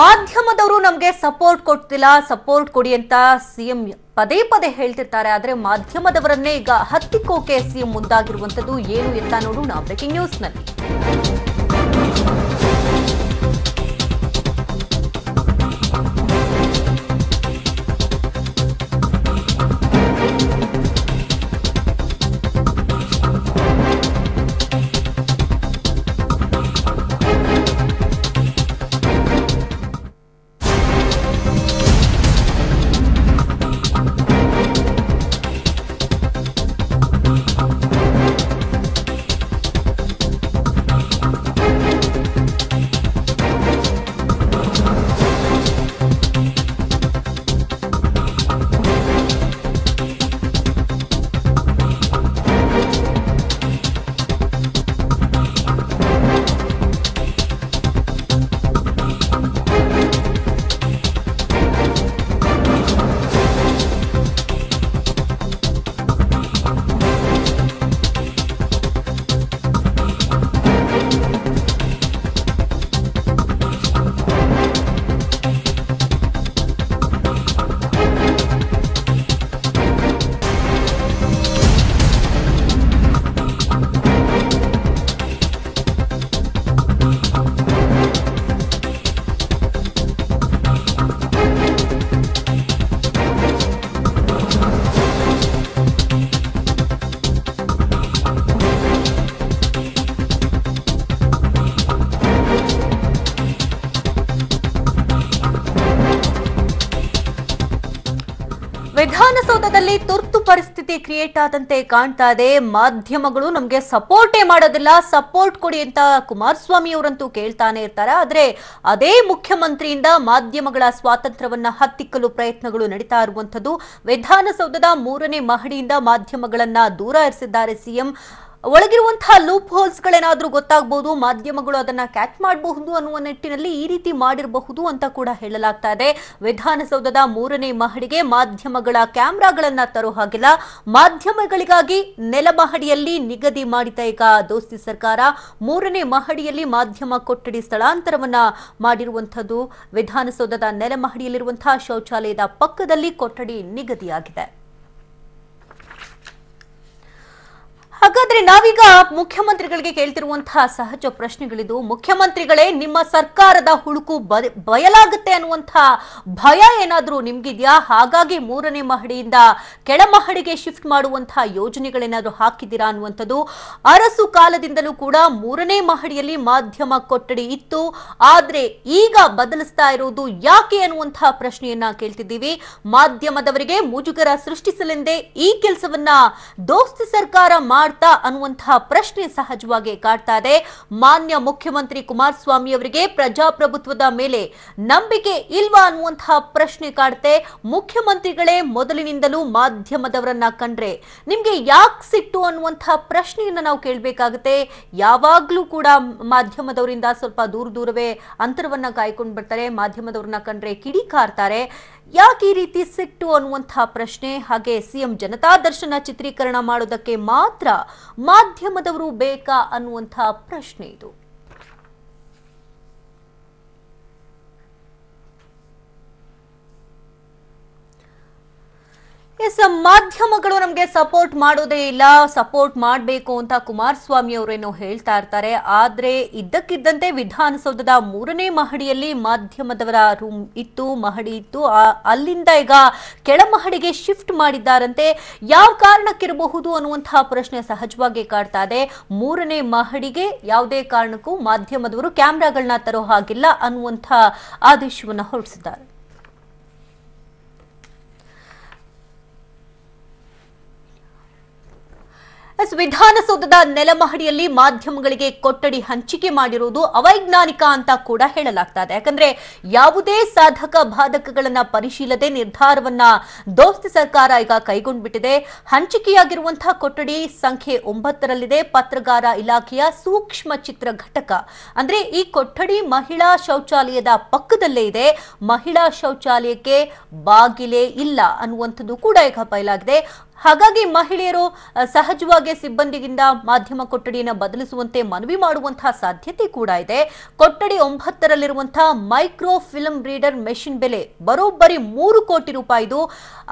ಮಾಧ್ಯಮದವರು ನಮಗೆ ಸಪೋರ್ಟ್ ಕೊಡ್ತಿಲ್ಲ ಸಪೋರ್ಟ್ ಕೊಡಿ ಅಂತ ಸಿಎಂ ಪದೇ ಪದೇ ಹೇಳ್ತಿರ್ತಾರೆ. ಆದರೆ ಮಾಧ್ಯಮದವರನ್ನೇ ಈಗ ಹತ್ತಿಕ್ಕೋಕೆ ಸಿಎಂ ಮುಂದಾಗಿರುವಂಥದ್ದು ಏನು ಎತ್ತ ನೋಡೋಣ ಬ್ರೇಕಿಂಗ್ ನ್ಯೂಸ್ನಲ್ಲಿ ವಿಧಾನಸೌಧದಲ್ಲಿ ತುರ್ತು ಪರಿಸ್ಥಿತಿ ಕ್ರಿಯೇಟ್ ಆದಂತೆ ಕಾಣ್ತಾ ಇದೆ. ಮಾಧ್ಯಮಗಳು ನಮಗೆ ಸಪೋರ್ಟೇ ಮಾಡೋದಿಲ್ಲ. ಸಪೋರ್ಟ್ ಕೊಡಿ ಅಂತ ಕುಮಾರಸ್ವಾಮಿ ಅವರಂತೂ ಕೇಳ್ತಾನೆ ಇರ್ತಾರೆ. ಆದರೆ ಅದೇ ಮುಖ್ಯಮಂತ್ರಿಯಿಂದ ಮಾಧ್ಯಮಗಳ ಸ್ವಾತಂತ್ರ್ಯವನ್ನ ಹತ್ತಿಕ್ಕಲು ಪ್ರಯತ್ನಗಳು ನಡೀತಾ ಇರುವಂಥದ್ದು. ವಿಧಾನಸೌಧದ ಮೂರನೇ ಮಹಡಿಯಿಂದ ಮಾಧ್ಯಮಗಳನ್ನ ದೂರ ಇರಿಸಿದ್ದಾರೆ ಸಿಎಂ. ಒಳಗಿರುವಂತಹ ಲೂಪ್ ಹೋಲ್ಸ್ ಗಳೇನಾದ್ರೂ ಗೊತ್ತಾಗಬಹುದು ಮಾಧ್ಯಮಗಳು ಅದನ್ನ ಕ್ಯಾಚ್ ಮಾಡಬಹುದು ಅನ್ನುವ ನಿಟ್ಟಿನಲ್ಲಿ ಈ ರೀತಿ ಮಾಡಿರಬಹುದು ಅಂತ ಕೂಡ ಹೇಳಲಾಗ್ತಾ ಇದೆ. ವಿಧಾನಸೌಧದ ಮೂರನೇ ಮಹಡಿಗೆ ಮಾಧ್ಯಮಗಳ ಕ್ಯಾಮೆರಾಗಳನ್ನ ತರೋ ಹಾಗಿಲ್ಲ. ಮಾಧ್ಯಮಗಳಿಗಾಗಿ ನೆಲ ಮಹಡಿಯಲ್ಲಿ ನಿಗದಿ ಮಾಡಿದ ಈಗ ದೋಸ್ತಿ ಸರ್ಕಾರ ಮೂರನೇ ಮಹಡಿಯಲ್ಲಿ ಮಾಧ್ಯಮ ಕೊಠಡಿ ಸ್ಥಳಾಂತರವನ್ನ ಮಾಡಿರುವಂತದ್ದು ವಿಧಾನಸೌಧದ ನೆಲಮಹಡಿಯಲ್ಲಿರುವಂತಹ ಶೌಚಾಲಯದ ಪಕ್ಕದಲ್ಲಿ ಕೊಠಡಿ ನಿಗದಿಯಾಗಿದೆ. ಹಾಗಾದ್ರೆ ನಾವೀಗ ಮುಖ್ಯಮಂತ್ರಿಗಳಿಗೆ ಕೇಳ್ತಿರುವಂತಹ ಸಹಜ ಪ್ರಶ್ನೆಗಳಿದು, ಮುಖ್ಯಮಂತ್ರಿಗಳೇ ನಿಮ್ಮ ಸರ್ಕಾರದ ಹುಳುಕು ಬಯಲಾಗುತ್ತೆ ಅನ್ನುವಂತಹ ಭಯ ಏನಾದರೂ ನಿಮ್ಗಿದ್ಯಾ? ಹಾಗಾಗಿ ಮೂರನೇ ಮಹಡಿಯಿಂದ ಕೆಳ ಮಹಡಿಗೆ ಶಿಫ್ಟ್ ಮಾಡುವಂತಹ ಯೋಜನೆಗಳೇನಾದ್ರೂ ಹಾಕಿದ್ದೀರಾ ಅನ್ನುವಂಥದ್ದು ಅರಸು ಕಾಲದಿಂದಲೂ ಕೂಡ ಮೂರನೇ ಮಹಡಿಯಲ್ಲಿ ಮಾಧ್ಯಮ ಕೊಠಡಿ ಇತ್ತು. ಆದ್ರೆ ಈಗ ಬದಲಿಸ್ತಾ ಇರುವುದು ಯಾಕೆ ಅನ್ನುವಂತಹ ಪ್ರಶ್ನೆಯನ್ನ ಕೇಳ್ತಿದ್ದೀವಿ. ಮಾಧ್ಯಮದವರಿಗೆ ಮುಜುಗರ ಸೃಷ್ಟಿಸಲೆಂದೇ ಈ ಕೆಲಸವನ್ನ ದೋಸ್ತಿ ಸರ್ಕಾರ ಮಾಡ್ತಾ ಅನ್ನುವಂತಹ ಪ್ರಶ್ನೆ ಸಹಜವಾಗಿ ಕಾಡ್ತಾ ಇದೆ. ಮಾನ್ಯ ಮುಖ್ಯಮಂತ್ರಿ ಕುಮಾರಸ್ವಾಮಿ ಅವರಿಗೆ ಪ್ರಜಾಪ್ರಭುತ್ವದ ಮೇಲೆ ನಂಬಿಕೆ ಇಲ್ವಾ ಅನ್ನುವಂತಹ ಪ್ರಶ್ನೆ ಕಾಡುತ್ತೆ ಮುಖ್ಯಮಂತ್ರಿಗಳೇ ಮೊದಲಿನಿಂದಲೂ ಮಾಧ್ಯಮದವರನ್ನ ಕಂಡ್ರೆ ನಿಮ್ಗೆ ಯಾಕೆ ಸಿಟ್ಟು ಅನ್ನುವಂತಹ ಪ್ರಶ್ನೆಯನ್ನ ನಾವು ಕೇಳಬೇಕಾಗುತ್ತೆ. ಯಾವಾಗ್ಲೂ ಕೂಡ ಮಾಧ್ಯಮದವರಿಂದ ಸ್ವಲ್ಪ ದೂರ ದೂರವೇ ಅಂತರವನ್ನ ಕಾಯ್ಕೊಂಡು ಬರ್ತಾರೆ. ಮಾಧ್ಯಮದವ್ರನ್ನ ಕಂಡ್ರೆ ಕಿಡಿ ಕಾರ್ತಾರೆ ಯಾಕೆ ಈ ರೀತಿ ಸಿಟ್ಟು ಅನ್ನುವಂತಹ ಪ್ರಶ್ನೆ? ಹಾಗೆ ಸಿಎಂ ಜನತಾ ದರ್ಶನ ಚಿತ್ರೀಕರಣ ಮಾಡೋದಕ್ಕೆ ಮಾತ್ರ ಮಾಧ್ಯಮದವರು ಬೇಕಾ ಅನ್ನುವಂತಹ ಪ್ರಶ್ನೆ ಇದು. ಎಸ್ ಮಾಧ್ಯಮಗಳು ನಮಗೆ ಸಪೋರ್ಟ್ ಮಾಡೋದೇ ಇಲ್ಲ. ಸಪೋರ್ಟ್ ಮಾಡಬೇಕು ಅಂತ ಕುಮಾರಸ್ವಾಮಿ ಅವರೇನೋ ಹೇಳ್ತಾ ಇರ್ತಾರೆ. ಆದ್ರೆ ಇದ್ದಕ್ಕಿದ್ದಂತೆ ವಿಧಾನಸೌಧದ ಮೂರನೇ ಮಹಡಿಯಲ್ಲಿ ಮಾಧ್ಯಮದವರ ರೂಮ್ ಇತ್ತು, ಮಹಡಿ ಇತ್ತು. ಅಲ್ಲಿಂದ ಈಗ ಕೆಳ ಮಹಡಿಗೆ ಶಿಫ್ಟ್ ಮಾಡಿದ್ದಾರಂತೆ. ಯಾವ ಕಾರಣಕ್ಕಿರಬಹುದು ಅನ್ನುವಂತಹ ಪ್ರಶ್ನೆ ಸಹಜವಾಗಿ ಕಾಡ್ತಾ ಇದೆ. ಮೂರನೇ ಮಹಡಿಗೆ ಯಾವುದೇ ಕಾರಣಕ್ಕೂ ಮಾಧ್ಯಮದವರು ಕ್ಯಾಮ್ರಾಗಳನ್ನ ತರೋ ಹಾಗಿಲ್ಲ ಅನ್ನುವಂಥ ಆದೇಶವನ್ನು ಹೊರಡಿಸಿದ್ದಾರೆ. ಎಸ್ ವಿಧಾನಸೌಧದ ನೆಲಮಹಡಿಯಲ್ಲಿ ಮಾಧ್ಯಮಗಳಿಗೆ ಕೊಠಡಿ ಹಂಚಿಕೆ ಮಾಡಿರುವುದು ಅವೈಜ್ಞಾನಿಕ ಅಂತ ಕೂಡ ಹೇಳಲಾಗ್ತಾ ಇದೆ ಯಾಕಂದ್ರೆ ಯಾವುದೇ ಸಾಧಕ ಬಾಧಕಗಳನ್ನ ಪರಿಶೀಲದೆ ನಿರ್ಧಾರವನ್ನ ದೋಸ್ತಿ ಸರ್ಕಾರ ಈಗ ಕೈಗೊಂಡ್ಬಿಟ್ಟಿದೆ. ಹಂಚಿಕೆಯಾಗಿರುವಂತಹ ಕೊಠಡಿ ಸಂಖ್ಯೆ ಒಂಬತ್ತರಲ್ಲಿದೆ. ಪತ್ರಗಾರ ಇಲಾಖೆಯ ಸೂಕ್ಷ್ಮ ಚಿತ್ರ ಘಟಕ. ಅಂದ್ರೆ ಈ ಕೊಠಡಿ ಮಹಿಳಾ ಶೌಚಾಲಯದ ಪಕ್ಕದಲ್ಲೇ ಇದೆ. ಮಹಿಳಾ ಶೌಚಾಲಯಕ್ಕೆ ಬಾಗಿಲೇ ಇಲ್ಲ ಅನ್ನುವಂಥದ್ದು ಕೂಡ ಈಗ ಬಯಲಾಗಿದೆ. ಹಾಗಾಗಿ ಮಹಿಳೆಯರು ಸಹಜವಾಗಿ ಸಿಬ್ಬಂದಿಗಿಂದ ಮಾಧ್ಯಮ ಕೊಠಡಿಯನ್ನು ಬದಲಿಸುವಂತೆ ಮನವಿ ಮಾಡುವಂತಹ ಸಾಧ್ಯತೆ ಕೂಡ ಇದೆ. ಕೊಠಡಿ ಒಂಬತ್ತರಲ್ಲಿರುವಂತಹ ಮೈಕ್ರೋ ಫಿಲ್ಮ್ ರೀಡರ್ ಮೆಷಿನ್ ಬೆಲೆ ಬರೋಬ್ಬರಿ ಮೂರು ಕೋಟಿ ರೂಪಾಯಿದು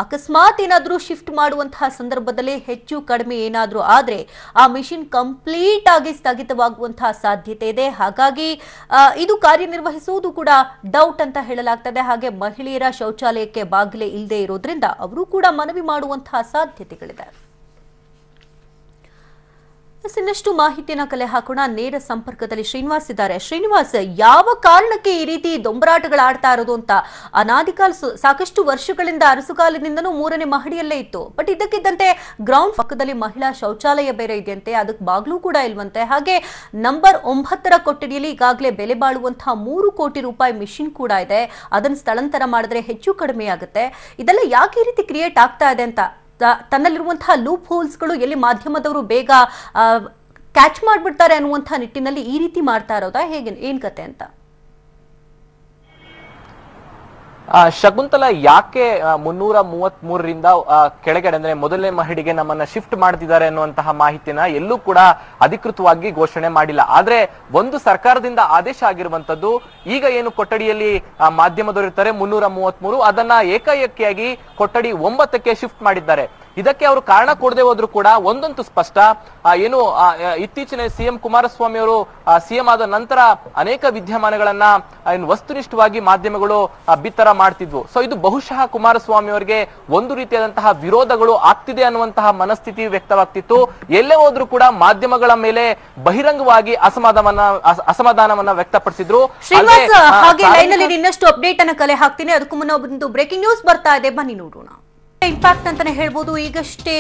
ಅಕಸ್ಮಾತ್ ಏನಾದರೂ ಶಿಫ್ಟ್ ಮಾಡುವಂತಹ ಸಂದರ್ಭದಲ್ಲಿ ಹೆಚ್ಚು ಕಡಿಮೆ ಏನಾದರೂ ಆದರೆ ಆ ಮಿಷಿನ್ ಕಂಪ್ಲೀಟ್ ಆಗಿ ಸ್ಥಗಿತವಾಗುವಂತಹ ಸಾಧ್ಯತೆ ಇದೆ. ಹಾಗಾಗಿ ಇದು ಕಾರ್ಯನಿರ್ವಹಿಸುವುದು ಕೂಡ ಡೌಟ್ ಅಂತ ಹೇಳಲಾಗ್ತದೆ. ಹಾಗೆ ಮಹಿಳೆಯರ ಶೌಚಾಲಯಕ್ಕೆ ಬಾಗಿಲೆ ಇಲ್ಲದೆ ಇರೋದ್ರಿಂದ ಅವರು ಕೂಡ ಮನವಿ ಮಾಡುವಂತಹ ಸಾಧ್ಯತೆಗಳಿದೆ. ಇನ್ನಷ್ಟು ಮಾಹಿತಿಯನ್ನ ಕಲೆ ಹಾಕೋಣ. ನೇರ ಸಂಪರ್ಕದಲ್ಲಿ ಶ್ರೀನಿವಾಸ್ ಇದ್ದಾರೆ. ಶ್ರೀನಿವಾಸ್, ಯಾವ ಕಾರಣಕ್ಕೆ ಈ ರೀತಿ ದೊಂಬರಾಟಗಳು ಆಡ್ತಾ ಇರೋದು ಅಂತ ಅನಾದಿಕಾಲ ಸಾಕಷ್ಟು ವರ್ಷಗಳಿಂದ ಅರಸುಕಾಲದಿಂದನೂ ಮೂರನೇ ಮಹಡಿಯಲ್ಲೇ ಇತ್ತು. ಬಟ್ ಇದಕ್ಕಿದ್ದಂತೆ ಗ್ರೌಂಡ್ ಪಕ್ಕದಲ್ಲಿ ಮಹಿಳಾ ಶೌಚಾಲಯ ಬೇರೆ ಇದೆಯಂತೆ. ಅದಕ್ಕೆ ಬಾಗ್ಲೂ ಕೂಡ ಇಲ್ವಂತೆ. ಹಾಗೆ ನಂಬರ್ ಒಂಬತ್ತರ ಕೊಠಡಿಯಲ್ಲಿ ಈಗಾಗಲೇ ಬೆಲೆ ಬಾಳುವಂತಹ ಮೂರು ಕೋಟಿ ರೂಪಾಯಿ ಮಿಷಿನ್ ಕೂಡ ಇದೆ. ಅದನ್ನು ಸ್ಥಳಾಂತರ ಮಾಡಿದ್ರೆ ಹೆಚ್ಚು ಕಡಿಮೆ ಆಗುತ್ತೆ ಇದೆಲ್ಲ ಯಾಕೆ ಈ ರೀತಿ ಕ್ರಿಯೇಟ್ ಆಗ್ತಾ ಇದೆ ಅಂತ ತನ್ನಲ್ಲಿರುವಂತಹ ಲೂಪ್ ಹೋಲ್ಸ್ಗಳು ಎಲ್ಲಿ ಮಾಧ್ಯಮದವರು ಬೇಗ ಕ್ಯಾಚ್ ಮಾಡಿಬಿಡ್ತಾರೆ ಅನ್ನುವಂಥ ನಿಟ್ಟಿನಲ್ಲಿ ಈ ರೀತಿ ಮಾಡ್ತಾ ಇರೋದಾ? ಹೇಗೆ, ಏನು ಕತೆ ಅಂತ ಆ, ಶಕುಂತಲ ಯಾಕೆ ಮುನ್ನೂರ ಮೂವತ್ತ್ ಮೂರರಿಂದ ಕೆಳಗಡೆ ಅಂದ್ರೆ ಮೊದಲನೇ ಮಹಡಿಗೆ ನಮ್ಮನ್ನ ಶಿಫ್ಟ್ ಮಾಡ್ತಿದ್ದಾರೆ ಅನ್ನುವಂತಹ ಮಾಹಿತಿನ ಎಲ್ಲೂ ಕೂಡ ಅಧಿಕೃತವಾಗಿ ಘೋಷಣೆ ಮಾಡಿಲ್ಲ. ಆದ್ರೆ ಒಂದು ಸರ್ಕಾರದಿಂದ ಆದೇಶ ಆಗಿರುವಂತದ್ದು ಈಗ ಏನು ಕೊಠಡಿಯಲ್ಲಿ ಆ, ಮಾಧ್ಯಮದವರು ಇರ್ತಾರೆ ಮುನ್ನೂರ ಮೂವತ್ತ್ ಮೂರು ಅದನ್ನ ಏಕಾಏಕಿಯಾಗಿ ಕೊಠಡಿ ಒಂಬತ್ತಕ್ಕೆ ಶಿಫ್ಟ್ ಮಾಡಿದ್ದಾರೆ. ಇದಕ್ಕೆ ಅವರು ಕಾರಣ ಕೊಡದೆ ಹೋದ್ರು ಕೂಡ ಒಂದಂತೂ ಸ್ಪಷ್ಟ. ಏನು ಇತ್ತೀಚಿನ ಸಿಎಂ ಕುಮಾರಸ್ವಾಮಿ ಅವರು ಸಿಎಂ ಆದ ನಂತರ ಅನೇಕ ವಿದ್ಯಮಾನಗಳನ್ನ ವಸ್ತುನಿಷ್ಠವಾಗಿ ಮಾಧ್ಯಮಗಳು ಬಿತ್ತರ ಮಾಡ್ತಿದ್ವು. ಸೊ ಇದು ಬಹುಶಃ ಕುಮಾರಸ್ವಾಮಿ ಅವರಿಗೆ ಒಂದು ರೀತಿಯಾದಂತಹ ವಿರೋಧಗಳು ಆಗ್ತಿದೆ ಅನ್ನುವಂತಹ ಮನಸ್ಥಿತಿ ವ್ಯಕ್ತವಾಗ್ತಿತ್ತು. ಎಲ್ಲೇ ಹೋದ್ರೂ ಕೂಡ ಮಾಧ್ಯಮಗಳ ಮೇಲೆ ಬಹಿರಂಗವಾಗಿ ಅಸಮಾಧಾನ ಅಸ- ಅಸಮಾಧಾನವನ್ನ ವ್ಯಕ್ತಪಡಿಸಿದ್ರು. ಶ್ರೀನಿವಾಸ್ ಅಲ್ಲದೆ, ಹಾಗೆ ಲೈನ್ ಅಲ್ಲಿ ಇನ್ನಷ್ಟು ಅಪ್ಡೇಟ್ ಅನ್ನ ಕಲೆ ಹಾಕ್ತೀನಿ. ಅದಕ್ಕೂ ಮುನ್ನ ಒಂದು ಬ್ರೇಕಿಂಗ್ ನ್ಯೂಸ್ ಬರ್ತಾ ಇದೆ. ಬನ್ನಿ ನೋಡೋಣ. ಇಂಪ್ಯಾಕ್ಟ್ ಅಂತಾನೆ ಹೇಳ್ಬೋದು. ಈಗಷ್ಟೇ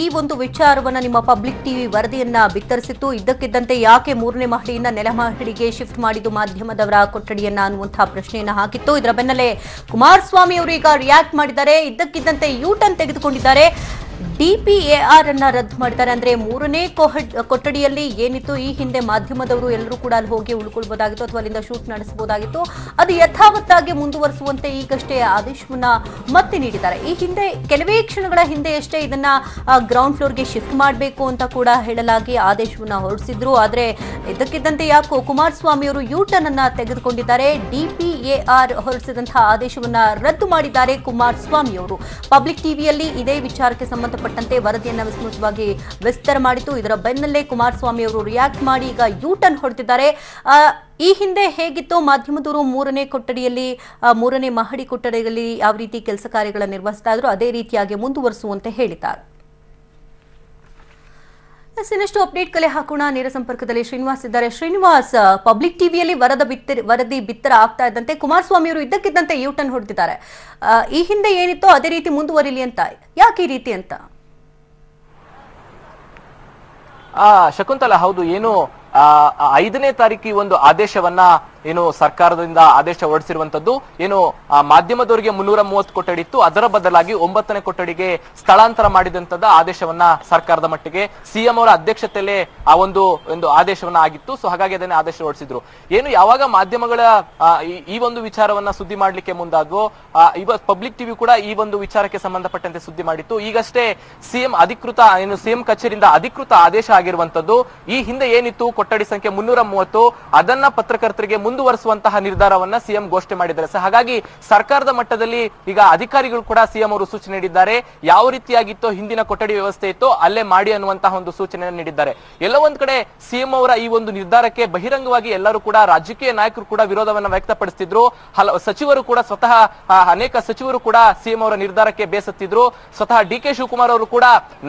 ಈ ಒಂದು ವಿಚಾರವನ್ನ ನಿಮ್ಮ ಪಬ್ಲಿಕ್ ಟಿವಿ ವರದಿಯನ್ನ ಬಿತ್ತರಿಸಿತ್ತು. ಇದ್ದಕ್ಕಿದ್ದಂತೆ ಯಾಕೆ ಮೂರನೇ ಮಹಡಿಯಿಂದ ನೆಲ ಮಹಡಿಗೆ ಶಿಫ್ಟ್ ಮಾಡಿದ್ದು ಮಾಧ್ಯಮದವರ ಕೊಠಡಿಯನ್ನ ಅನ್ನುವಂತಹ ಪ್ರಶ್ನೆಯನ್ನ ಹಾಕಿತ್ತು. ಇದರ ಬೆನ್ನಲ್ಲೇ ಕುಮಾರಸ್ವಾಮಿ ಅವರು ಈಗ ರಿಯಾಕ್ಟ್ ಮಾಡಿದ್ದಾರೆ. ಇದ್ದಕ್ಕಿದ್ದಂತೆ ಯೂ ಟರ್ನ್ ತೆಗೆದುಕೊಂಡಿದ್ದಾರೆ. ಡಿಪಿಎಆರ್ ಅನ್ನ ರದ್ದು ಮಾಡ್ತಾರೆ. ಅಂದ್ರೆ ಮೂರನೇ ಕೊಠಡಿಯಲ್ಲಿ ಏನಿತ್ತು, ಈ ಹಿಂದೆ ಮಾಧ್ಯಮದವರು ಎಲ್ಲರೂ ಕೂಡ ಅಲ್ಲಿ ಹೋಗಿ ಉಳ್ಕೊಳ್ಬೋದಾಗಿತ್ತು ಅಥವಾ ಅಲ್ಲಿಂದ ಶೂಟ್ ನಡೆಸಬಹುದಾಗಿತ್ತು. ಅದು ಯಥಾವತ್ತಾಗಿ ಮುಂದುವರಿಸುವಂತೆ ಈಗಷ್ಟೇ ಆದೇಶವನ್ನ ಮತ್ತೆ ನೀಡಿದ್ದಾರೆ. ಈ ಹಿಂದೆ, ಕೆಲವೇ ಕ್ಷಣಗಳ ಹಿಂದೆ ಅಷ್ಟೇ ಇದನ್ನ ಗ್ರೌಂಡ್ ಫ್ಲೋರ್ಗೆ ಶಿಫ್ಟ್ ಮಾಡಬೇಕು ಅಂತ ಕೂಡ ಹೇಳಲಾಗಿ ಆದೇಶವನ್ನ ಹೊರಡಿಸಿದ್ರು. ಆದ್ರೆ ಇದಕ್ಕಿದ್ದಂತೆ ಯಾಕೋ ಕುಮಾರಸ್ವಾಮಿ ಅವರು ಯೂಟರ್ನ್ ಅನ್ನ ತೆಗೆದುಕೊಂಡಿದ್ದಾರೆ. ಡಿಪಿಎಆರ್ ಹೊರಡಿಸಿದಂತಹ ಆದೇಶವನ್ನ ರದ್ದು ಮಾಡಿದ್ದಾರೆ ಕುಮಾರಸ್ವಾಮಿ ಅವರು. ಪಬ್ಲಿಕ್ ಟಿವಿಯಲ್ಲಿ ಇದೇ ವಿಚಾರಕ್ಕೆ ಸಂಬಂಧಪಟ್ಟಂತೆ ವರದಿಯನ್ನು ವಿಸ್ತೃತವಾಗಿ ವಿಸ್ತಾರ ಮಾಡಿತು ಇದರ ಬೆನ್ನಲ್ಲೇ ಕುಮಾರಸ್ವಾಮಿ ಅವರು ರಿಯಾಕ್ಟ್ ಮಾಡಿ ಈಗ ಯೂ ಟರ್ನ್ ಹೊಡೆದಿದ್ದಾರೆ ಈ ಹಿಂದೆ ಹೇಗಿತ್ತು? ಮಾಧ್ಯಮದವರು ಮೂರನೇ ಕೊಠಡಿಯಲ್ಲಿ ಮೂರನೇ ಮಹಡಿ ಕೊಠಡಿಯಲ್ಲಿ ಯಾವ ರೀತಿ ಕೆಲಸ ಕಾರ್ಯಗಳನ್ನು ನಿರ್ವಹಿಸ್ತಾ ಇದ್ರು? ಅದೇ ರೀತಿಯಾಗಿ ಮುಂದುವರಿಸುವಂತೆ ಹೇಳಿದ್ದಾರೆ. ಇನ್ನಷ್ಟು ಅಪ್ಡೇಟ್ ಕಲೆ ಹಾಕೋಣ. ನೇರ ಸಂಪರ್ಕದಲ್ಲಿ ಶ್ರೀನಿವಾಸ್ ಇದ್ದಾರೆ. ಶ್ರೀನಿವಾಸ್ ಪಬ್ಲಿಕ್ ಟಿವಿಯಲ್ಲಿ ವರದ ಬಿತ್ತರ, ವರದಿ ಬಿತ್ತರ ಆಗ್ತಾ ಇದ್ದಂತೆ ಕುಮಾರಸ್ವಾಮಿ ಅವರು ಇದ್ದಕ್ಕಿದ್ದಂತೆ ಯೂ ಟರ್ನ್ ಹೊಡೆದಿದ್ದಾರೆ ಈ ಹಿಂದೆ ಏನಿತ್ತೋ ಅದೇ ರೀತಿ ಮುಂದುವರಿಲಿ ಅಂತ. ಯಾಕೆ ಈ ರೀತಿ ಅಂತ? ಶಕುಂತಲ, ಹೌದು. ಏನು ಐದನೇ ತಾರೀಕಿ ಒಂದು ಆದೇಶವನ್ನ ಏನು ಸರ್ಕಾರದಿಂದ ಆದೇಶ ಹೊರಡಿಸಿರುವಂತದ್ದು, ಏನು ಮಾಧ್ಯಮದವರಿಗೆ ಮುನ್ನೂರ ಮೂವತ್ತು ಕೊಠಡಿ ಇತ್ತು ಅದರ ಬದಲಾಗಿ ಒಂಬತ್ತನೇ ಕೊಠಡಿಗೆ ಸ್ಥಳಾಂತರ ಮಾಡಿದಂತದ ಆದೇಶವನ್ನ ಸರ್ಕಾರದ ಮಟ್ಟಿಗೆ ಸಿಎಂ ಅವರ ಅಧ್ಯಕ್ಷತೆಯಲ್ಲೇ ಆ ಒಂದು ಒಂದು ಆದೇಶವನ್ನ ಆಗಿತ್ತು. ಸೊ ಹಾಗಾಗಿ ಅದನ್ನೇ ಆದೇಶ ಹೊರಡಿಸಿದ್ರು. ಏನು, ಯಾವಾಗ ಮಾಧ್ಯಮಗಳ ಈ- ಒಂದು ವಿಚಾರವನ್ನ ಸುದ್ದಿ ಮಾಡ್ಲಿಕ್ಕೆ ಮುಂದಾದ್ವೋ ಇವತ್ ಪಬ್ಲಿಕ್ ಟಿವಿ ಕೂಡ ಈ ಒಂದು ವಿಚಾರಕ್ಕೆ ಸಂಬಂಧಪಟ್ಟಂತೆ ಸುದ್ದಿ ಮಾಡಿತ್ತು. ಈಗಷ್ಟೇ ಸಿಎಂ ಅಧಿಕೃತ, ಏನು ಸಿಎಂ ಕಚೇರಿಯಿಂದ ಅಧಿಕೃತ ಆದೇಶ ಆಗಿರುವಂತದ್ದು ಈ ಹಿಂದೆ ಏನಿತ್ತು, ಕೊಠಡಿ ಸಂಖ್ಯೆ ಮುನ್ನೂರ ಮೂವತ್ತು, ಅದನ್ನ ಪತ್ರಕರ್ತರಿಗೆ ಮುಂದುವರಿಸುವಂತಹ ನಿರ್ಧಾರವನ್ನ ಸಿಎಂ ಘೋಷಣೆ ಮಾಡಿದ್ದಾರೆ ಸೊ ಹಾಗಾಗಿ ಸರ್ಕಾರದ ಮಟ್ಟದಲ್ಲಿ ಈಗ ಅಧಿಕಾರಿಗಳು ಕೂಡ ಸಿಎಂ ಅವರು ಸೂಚನೆ ನೀಡಿದ್ದಾರೆ. ಯಾವ ರೀತಿಯಾಗಿತ್ತೋ, ಹಿಂದಿನ ಕೊಠಡಿ ವ್ಯವಸ್ಥೆ ಇತ್ತೋ, ಅಲ್ಲೇ ಮಾಡಿ ಅನ್ನುವಂತಹ ಒಂದು ಸೂಚನೆಯನ್ನು ನೀಡಿದ್ದಾರೆ. ಎಲ್ಲ ಒಂದ್ ಕಡೆ ಸಿಎಂ ಅವರ ಈ ಒಂದು ನಿರ್ಧಾರಕ್ಕೆ ಬಹಿರಂಗವಾಗಿ ಎಲ್ಲರೂ ಕೂಡ ರಾಜಕೀಯ ನಾಯಕರು ಕೂಡ ವಿರೋಧವನ್ನ ವ್ಯಕ್ತಪಡಿಸ್ತಿದ್ರು. ಹಲವು ಸಚಿವರು ಕೂಡ ಸ್ವತಃ ಅನೇಕ ಸಚಿವರು ಕೂಡ ಸಿಎಂ ಅವರ ನಿರ್ಧಾರಕ್ಕೆ ಬೇಸತ್ತಿದ್ರು. ಸ್ವತಃ ಡಿ ಕೆ ಶಿವಕುಮಾರ್ ಅವರು ಕೂಡ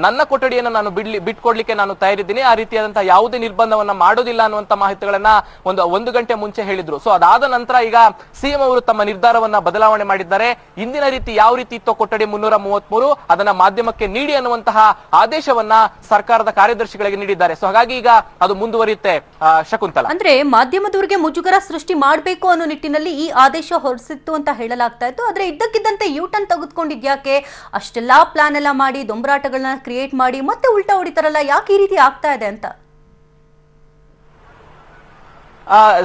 ನನ್ನ ಕೊಠಡಿಯನ್ನು ನಾನು ಬಿಡ್ಲಿ, ಬಿಟ್ಕೊಡ್ಲಿಕ್ಕೆ ನಾನು ತಯಾರಿದ್ದೀನಿ. ಆ ರೀತಿಯಾದಂತಹ ಯಾವುದೇ ನಿರ್ಬಂಧವನ್ನ ಮಾಡೋದಿಲ್ಲ ಅನ್ನುವಂತ ಮಾಹಿತಿಗಳನ್ನ ಒಂದು ಒಂದು ಗಂಟೆ ಮುಂಚೆ ಹೇಳಿದ್ರು. ಸೊ ಅದಾದ ನಂತರ ಈಗ ಸಿಎಂ ಅವರು ತಮ್ಮ ನಿರ್ಧಾರವನ್ನ ಬದಲಾವಣೆ ಮಾಡಿದ್ದಾರೆ. ಇಂದಿನ ರೀತಿ ಯಾವ ರೀತಿ ಇತ್ತು ಕೊಠಡಿ ಮುನ್ನೂರ ಮೂವತ್ಮೂರು ಅದನ್ನ ಮಾಧ್ಯಮಕ್ಕೆ ನೀಡಿ ಅನ್ನುವಂತಹ ಆದೇಶವನ್ನ ಸರ್ಕಾರದ ಕಾರ್ಯದರ್ಶಿಗಳಿಗೆ ನೀಡಿದ್ದಾರೆ. ಸೊ ಹಾಗಾಗಿ ಈಗ ಅದು ಮುಂದುವರಿಯುತ್ತೆ ಶಕುಂತಲ. ಅಂದ್ರೆ ಮಾಧ್ಯಮದವರಿಗೆ ಮುಜುಗರ ಸೃಷ್ಟಿ ಮಾಡಬೇಕು ಅನ್ನೋ ನಿಟ್ಟಿನಲ್ಲಿ ಈ ಆದೇಶ ಹೊರಡಿಸಿತ್ತು ಅಂತ ಹೇಳಲಾಗ್ತಾ ಇತ್ತು. ಆದ್ರೆ ಇದ್ದಕ್ಕಿದ್ದಂತೆ ಯೂ ಟರ್ನ್ ತೆಗೆದುಕೊಂಡಿದ್ಯಾಕೆ? ಅಷ್ಟೆಲ್ಲಾ ಪ್ಲಾನ್ ಎಲ್ಲ ಮಾಡಿ ದೊಂಬರಾಟಗಳನ್ನ ಕ್ರಿಯೇಟ್ ಮಾಡಿ ಮತ್ತೆ ಉಲ್ಟಾ ಹೊಡಿತಾರಲ್ಲ, ಯಾಕೆ ಈ ರೀತಿ ಆಗ್ತಾ ಇದೆ ಅಂತ?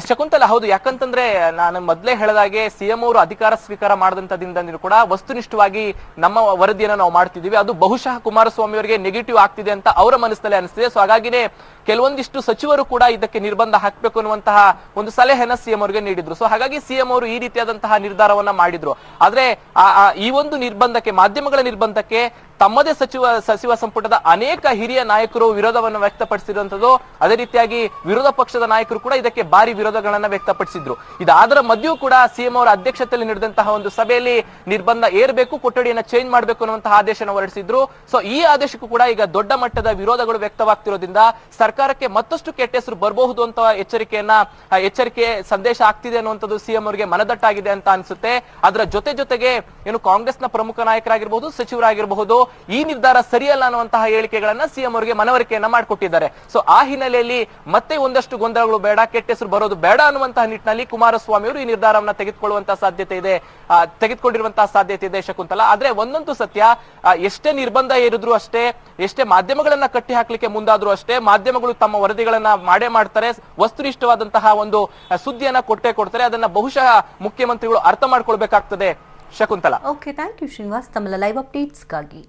ಶಕುಂತಲ, ಹೌದು. ಯಾಕಂತಂದ್ರೆ ನಾನು ಮೊದಲೇ ಹೇಳದಾಗೆ ಸಿಎಂ ಅವರು ಅಧಿಕಾರ ಸ್ವೀಕಾರ ಮಾಡಿದಂತದಿಂದ ಕೂಡ ವಸ್ತುನಿಷ್ಠವಾಗಿ ನಮ್ಮ ವರದಿಯನ್ನು ನಾವು ಮಾಡ್ತಿದ್ದೀವಿ. ಅದು ಬಹುಶಃ ಕುಮಾರಸ್ವಾಮಿ ಅವರಿಗೆ ನೆಗೆಟಿವ್ ಆಗ್ತಿದೆ ಅಂತ ಅವರ ಮನಸ್ಸಲ್ಲಿ ಅನಿಸ್ತಿದೆ. ಸೊ ಹಾಗಾಗಿನೇ ಕೆಲವೊಂದಿಷ್ಟು ಸಚಿವರು ಕೂಡ ಇದಕ್ಕೆ ನಿರ್ಬಂಧ ಹಾಕ್ಬೇಕು ಅನ್ನುವಂತಹ ಒಂದು ಸಲಹೆಯನ್ನ ಸಿಎಂ ಅವರಿಗೆ ನೀಡಿದ್ರು. ಸೊ ಹಾಗಾಗಿ ಸಿಎಂ ಅವರು ಈ ರೀತಿಯಾದಂತಹ ನಿರ್ಧಾರವನ್ನ ಮಾಡಿದ್ರು. ಆದ್ರೆ ಈ ಒಂದು ನಿರ್ಬಂಧಕ್ಕೆ, ಮಾಧ್ಯಮಗಳ ನಿರ್ಬಂಧಕ್ಕೆ ತಮ್ಮದೇ ಸಚಿವ ಸಚಿವ ಸಂಪುಟದ ಅನೇಕ ಹಿರಿಯ ನಾಯಕರು ವಿರೋಧವನ್ನು ವ್ಯಕ್ತಪಡಿಸಿರುವಂತದ್ದು ಅದೇ ರೀತಿಯಾಗಿ ವಿರೋಧ ಪಕ್ಷದ ನಾಯಕರು ಕೂಡ ಇದಕ್ಕೆ ಭಾರಿ ವಿರೋಧಗಳನ್ನ ವ್ಯಕ್ತಪಡಿಸಿದ್ರು. ಇದಾದರ ಮಧ್ಯೆಯೂ ಕೂಡ ಸಿಎಂ ಅವರ ಅಧ್ಯಕ್ಷತೆಯಲ್ಲಿ ನಡೆದಂತಹ ಒಂದು ಸಭೆಯಲ್ಲಿ ನಿರ್ಬಂಧ ಏರ್ಬೇಕು, ಕೊಠಡಿಯನ್ನ ಚೇಂಜ್ ಮಾಡಬೇಕು ಅನ್ನುವಂತಹ ಆದೇಶನ ಹೊರಡಿಸಿದ್ರು. ಸೊ ಈ ಆದೇಶಕ್ಕೂ ಕೂಡ ಈಗ ದೊಡ್ಡ ಮಟ್ಟದ ವಿರೋಧಗಳು ವ್ಯಕ್ತವಾಗ್ತಿರೋದ್ರಿಂದ ಸರ್ಕಾರಕ್ಕೆ ಮತ್ತಷ್ಟು ಕೆಟ್ಟ ಹೆಸರು ಬರಬಹುದು ಅಂತ ಎಚ್ಚರಿಕೆಯನ್ನ, ಎಚ್ಚರಿಕೆ ಸಂದೇಶ ಆಗ್ತಿದೆ ಅನ್ನುವಂಥದ್ದು ಸಿಎಂ ಅವರಿಗೆ ಮನದಟ್ಟಾಗಿದೆ ಅಂತ ಅನ್ಸುತ್ತೆ. ಅದರ ಜೊತೆ ಜೊತೆಗೆ ಏನು ಕಾಂಗ್ರೆಸ್ನ ಪ್ರಮುಖ ನಾಯಕರಾಗಿರಬಹುದು ಸಚಿವರಾಗಿರಬಹುದು ಈ ನಿರ್ಧಾರ ಸರಿಯಲ್ಲ ಅನ್ನುವಂತಹ ಹೇಳಿಕೆಗಳನ್ನ ಸಿಎಂ ಅವರಿಗೆ ಮನವರಿಕೆಯನ್ನ ಮಾಡಿಕೊಟ್ಟಿದ್ದಾರೆ. ಸೊ ಆ ಹಿನ್ನೆಲೆಯಲ್ಲಿ ಮತ್ತೆ ಒಂದಷ್ಟು ಗೊಂದಲಗಳು ಬೇಡ, ಕೆಟ್ಟ ಹೆಸರು ಬರೋದು ಬೇಡ ಅನ್ನುವಂತಹ ನಿಟ್ಟಿನಲ್ಲಿ ಕುಮಾರಸ್ವಾಮಿ ಅವರು ಈ ನಿರ್ಧಾರವನ್ನ ತೆಗೆದುಕೊಳ್ಳುವಂತಹ ಸಾಧ್ಯತೆ ಇದೆ. ತೆಗೆದುಕೊಂಡಿರುವಂತಹ ಸಾಧ್ಯತೆ ಇದೆ ಶಕುಂತಲ. ಆದ್ರೆ ಒಂದಂತೂ ಸತ್ಯ ಎಷ್ಟೇ ನಿರ್ಬಂಧ ಏರಿದ್ರು ಅಷ್ಟೇ, ಎಷ್ಟೇ ಮಾಧ್ಯಮಗಳನ್ನ ಕಟ್ಟಿ ಹಾಕ್ಲಿಕ್ಕೆ ಮುಂದಾದ್ರು ಅಷ್ಟೇ, ಮಾಧ್ಯಮಗಳು ತಮ್ಮ ವರದಿಗಳನ್ನ ಮಾಡೇ ಮಾಡ್ತಾರೆ, ವಸ್ತುನಿಷ್ಠವಾದಂತಹ ಒಂದು ಸುದ್ದಿಯನ್ನ ಕೊಟ್ಟೆ ಕೊಡ್ತಾರೆ, ಅದನ್ನ ಬಹುಶಃ ಮುಖ್ಯಮಂತ್ರಿಗಳು ಅರ್ಥ ಮಾಡ್ಕೊಳ್ಬೇಕಾಗ್ತದೆ. Shakuntala. Okay thank you Srinivas ತಮ್ಮ ಲೈವ್ ಅಪ್ಡೇಟ್ಸ್ಗಾಗಿ